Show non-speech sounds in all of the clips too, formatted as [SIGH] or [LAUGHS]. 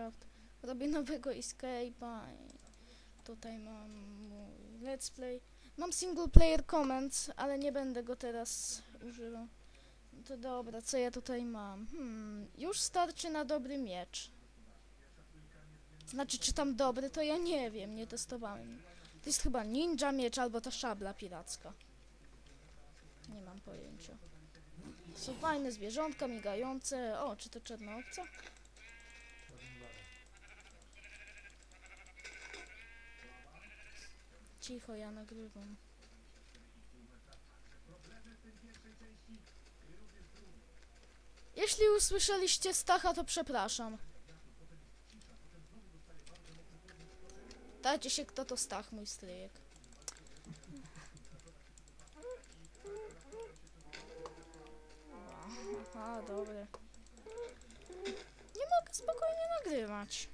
Minecraft. Robię nowego escape'a. Tutaj mam mój let's play. Mam single player comments, ale nie będę go teraz używał. No To dobra, co ja tutaj mam? Hmm, już starczy na dobry miecz. Znaczy, czy tam dobry, to ja nie wiem, nie testowałem. To jest chyba ninja miecz albo ta szabla piracka. Nie mam pojęcia. Są fajne zwierzątka migające. O, czy to czarnoowca? Cicho, ja nagrywam. Jeśli usłyszeliście Stacha, to przepraszam. Dajcie się, kto to Stach, mój stryjek. Aha, dobre. Nie mogę spokojnie nagrywać.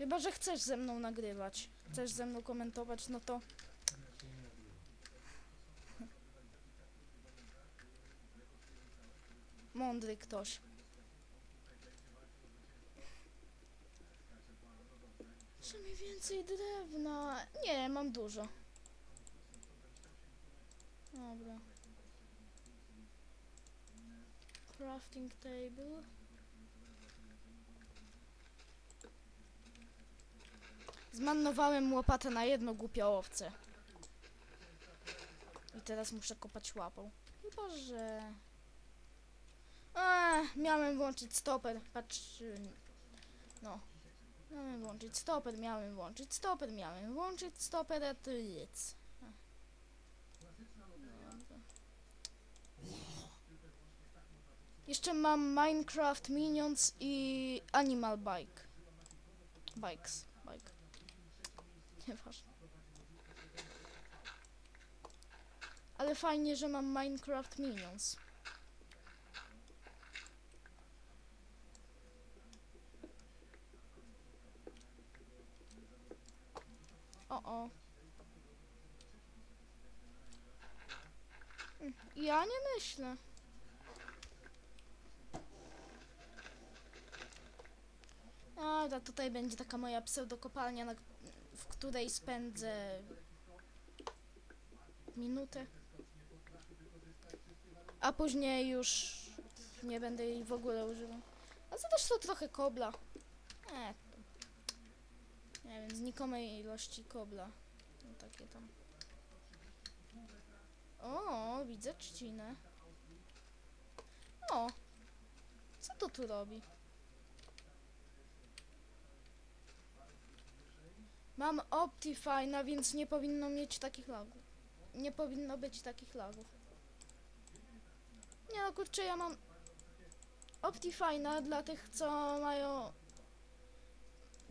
Chyba, że chcesz ze mną nagrywać. Chcesz ze mną komentować, no to... Mądry ktoś. Czy mi więcej drewna? Nie, mam dużo. Dobra. Crafting table. Zmarnowałem łopatę na jedno głupie owce. I teraz muszę kopać łapą. Chyba, że... Eee, miałem włączyć stoper. Patrz... No. Miałem włączyć stoper, miałem włączyć stoper, miałem włączyć stoper, a to nic. Jeszcze mam Minecraft Minions i Animal Bike. Bikes. Nieważne. Ale fajnie, że mam Minecraft Minions. O, o. Mm, Ja nie myślę. Dobra, tutaj będzie taka moja pseudokopalnia, na, której spędzę minutę. A później już nie będę jej w ogóle używał. A za też to trochę kobla. Nie wiem, znikomej ilości kobla. No takie tam. O, widzę trzcinę. O, co to tu robi? Mam Optifine, więc nie powinno mieć takich lagów. Nie powinno być takich lagów. Nie no kurczę, ja mam Optifine'a dla tych, co mają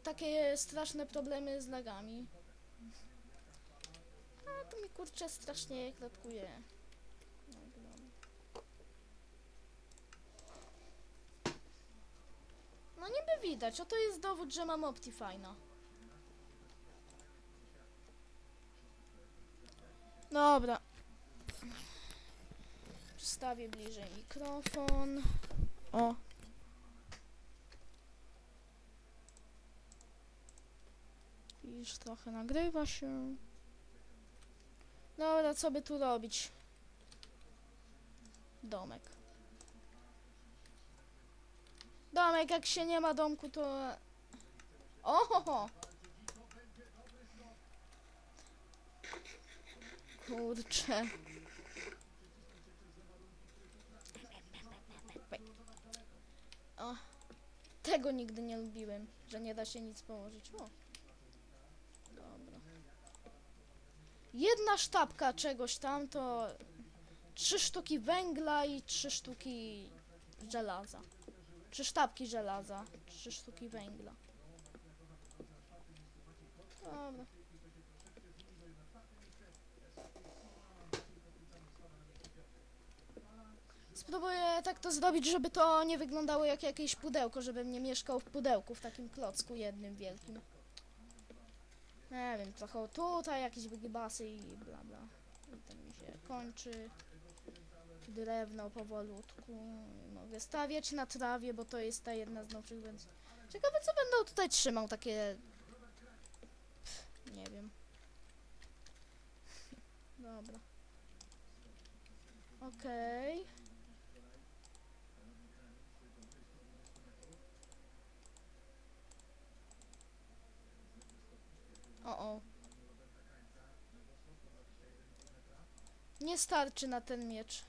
takie straszne problemy z lagami. A to mi kurczę strasznie klatkuje. No niby widać, oto jest dowód, że mam Optifine'a. Dobra. Przystawię bliżej mikrofon. O. Już trochę nagrywa się. Dobra, co by tu robić? Domek. Domek, jak się nie ma domku, to... Ohoho! Kurczę. O, tego nigdy nie lubiłem, że nie da się nic położyć. O. Dobra. Jedna sztabka czegoś tam to trzy sztuki węgla i trzy sztuki żelaza. Trzy sztabki żelaza, trzy sztuki węgla. Dobra. Spróbuję tak to zrobić, żeby to nie wyglądało jak jakieś pudełko, żebym nie mieszkał w pudełku, w takim klocku jednym wielkim. Nie wiem, trochę tutaj jakieś wygibasy i bla bla. I ten mi się kończy. drewno powolutku. Mogę stawiać na trawie, bo to jest ta jedna z nowszych, więc ciekawe co będą tutaj trzymał takie... Pff, nie wiem. [LAUGHS] Dobra. Okej. O, o. Nie starczy na ten miecz.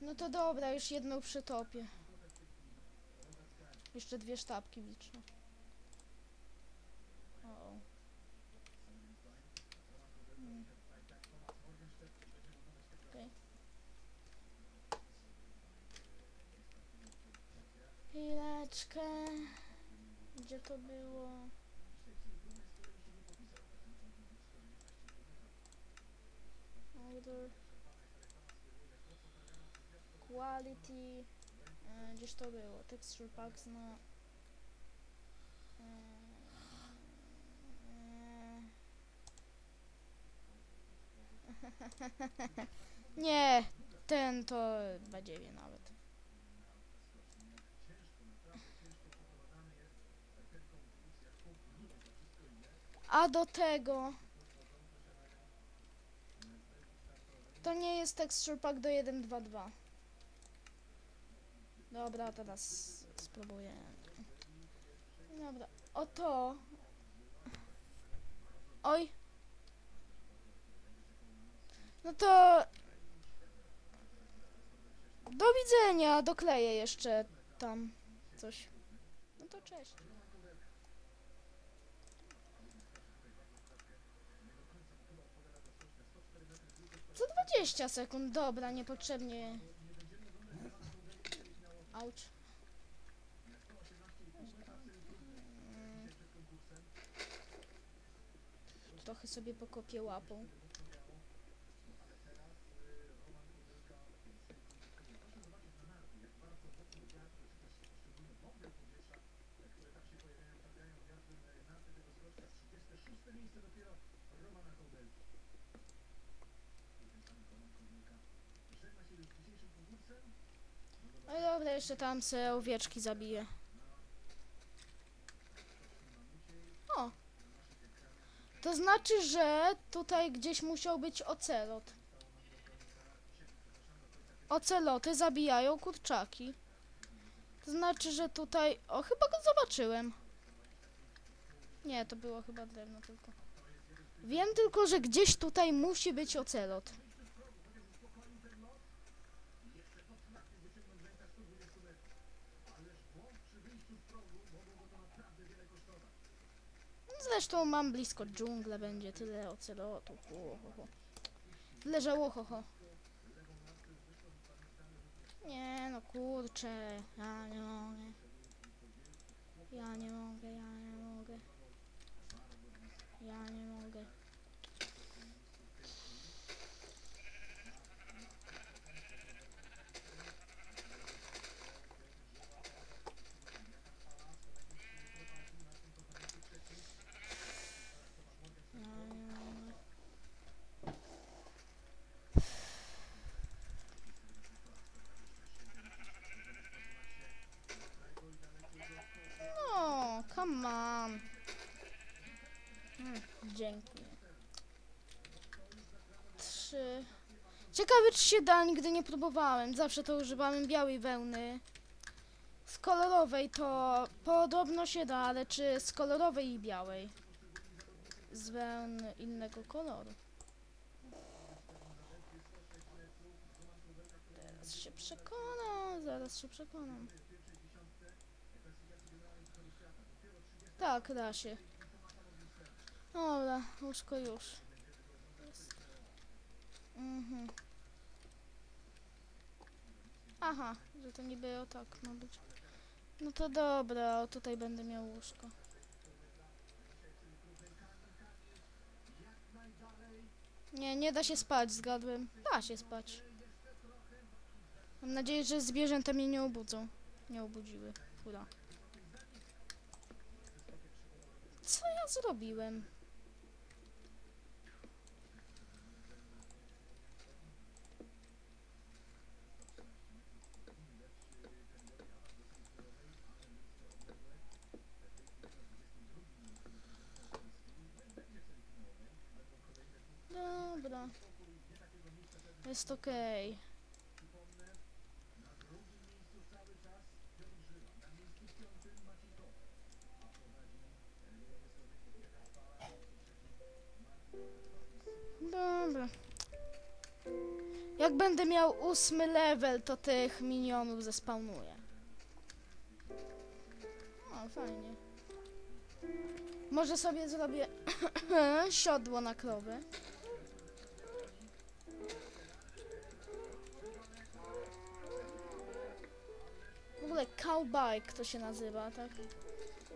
No to dobra, już jedną przytopię. Jeszcze dwie sztabki liczę. O. o. Mm. Okej. Chwileczkę. Gdzie to było? Order. Quality. E, to było? Texture packs na... E, e. [LAUGHS] Nie, ten to badziewie nawet. A do tego... To nie jest texture pack do 1.2.2. Dobra, teraz spróbuję. Dobra, oto. Oj. No to... Do widzenia, dokleję jeszcze tam coś. No to cześć. 20 sekund, dobra, niepotrzebnie. Auć. Trochę sobie pokopię łapą. No dobra, jeszcze tam se owieczki zabiję. O! To znaczy, że tutaj gdzieś musiał być ocelot. Oceloty zabijają kurczaki. To znaczy, że tutaj... O, chyba go zobaczyłem. Nie, to było chyba drewno tylko. Wiem tylko, że gdzieś tutaj musi być ocelot. Zresztą mam blisko dżunglę, będzie tyle ocelotów. Ho, ho, ho. Nie no kurczę, ja nie mogę. Ja nie mogę, ja nie mogę. Ja nie mogę. Ja nie mogę. No, come on. Mm, dzięki. Trzy. Ciekawe, czy się da, nigdy nie próbowałem. Zawsze to używałem białej wełny. Z kolorowej to podobno się da, ale czy z kolorowej i białej? Z wełn innego koloru. Teraz się przekonam, zaraz się przekonam. Tak, da się. Dobra, łóżko już. Mhm. Aha, że to niby o tak ma być. No to dobra, tutaj będę miał łóżko. Nie, nie da się spać, zgadłem. Da się spać. Mam nadzieję, że zwierzęta mnie nie obudzą. Nie obudziły. Fura. Co ja zrobiłem? Dobra. Jest okej. Dobra. Jak będę miał ósmy level, to tych minionów zespawnuję. O, fajnie. Może sobie zrobię [COUGHS] siodło na krowy. Cowbike to się nazywa, tak?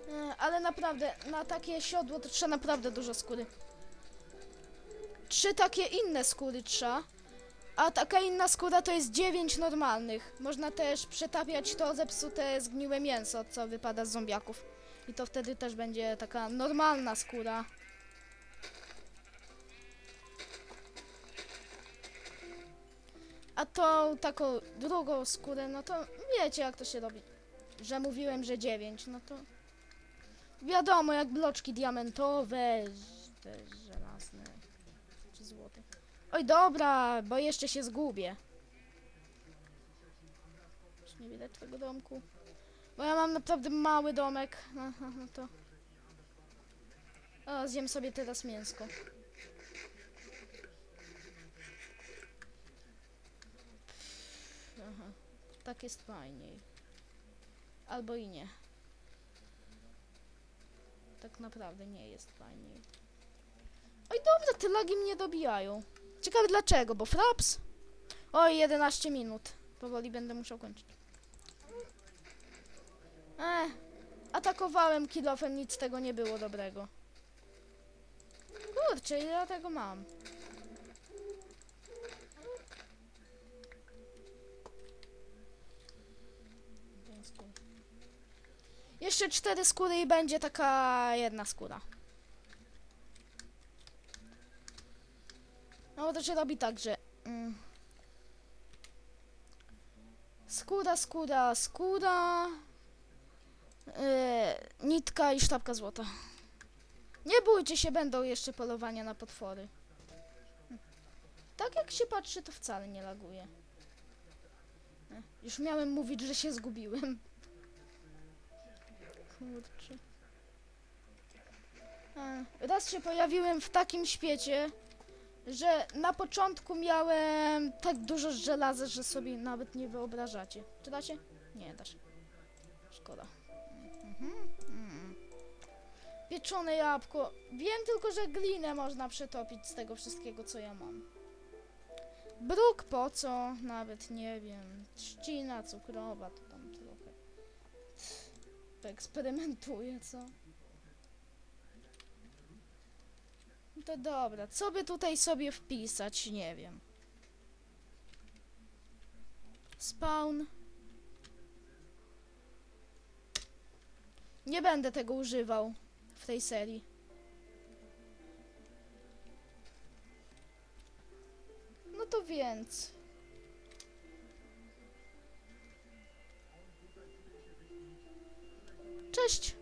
E, Ale naprawdę, na takie siodło to trzeba naprawdę dużo skóry. Trzy takie inne skóry trzeba. A taka inna skóra to jest dziewięć normalnych. Można też przetapiać to zepsute, zgniłe mięso, co wypada z zombiaków. I to wtedy też będzie taka normalna skóra. A tą taką drugą skórę, no to wiecie jak to się robi. Że mówiłem, że dziewięć, no to wiadomo jak bloczki diamentowe, te żelazne czy złote. Oj dobra, bo jeszcze się zgubię. Czy nie widać twojego domku? Bo ja mam naprawdę mały domek. [LAUGHS] Aha, no to. O, zjem sobie teraz mięsko. Aha, tak jest fajniej. Albo i nie. Tak naprawdę nie jest fajniej. Oj, dobra, te lagi mnie dobijają. Ciekawe dlaczego, bo fraps? Oj, 11 minut. Powoli będę musiał kończyć. Eh, atakowałem kilofem, nic z tego nie było dobrego. Kurczę, ile ja tego mam? Jeszcze cztery skóry i będzie taka jedna skóra. No to się robi tak, że... Mm, skóra, skóra, skóra... Yy, nitka i sztabka złota. Nie bójcie się, będą jeszcze polowania na potwory. Tak jak się patrzy, to wcale nie laguje. Już miałem mówić, że się zgubiłem. Kurczę. Raz się pojawiłem w takim świecie, że na początku miałem tak dużo żelaza, że sobie nawet nie wyobrażacie. Czy da się? Nie da się. Szkoda. Mhm. Mm. Pieczone jabłko. Wiem tylko, że glinę można przetopić z tego wszystkiego, co ja mam. Bruk po co? Nawet nie wiem. Trzcina cukrowa, to tam trochę. Eksperymentuję, co? No To dobra, co by tutaj sobie wpisać? Nie wiem. Spawn. Nie będę tego używał w tej serii. No to więc. Cześć!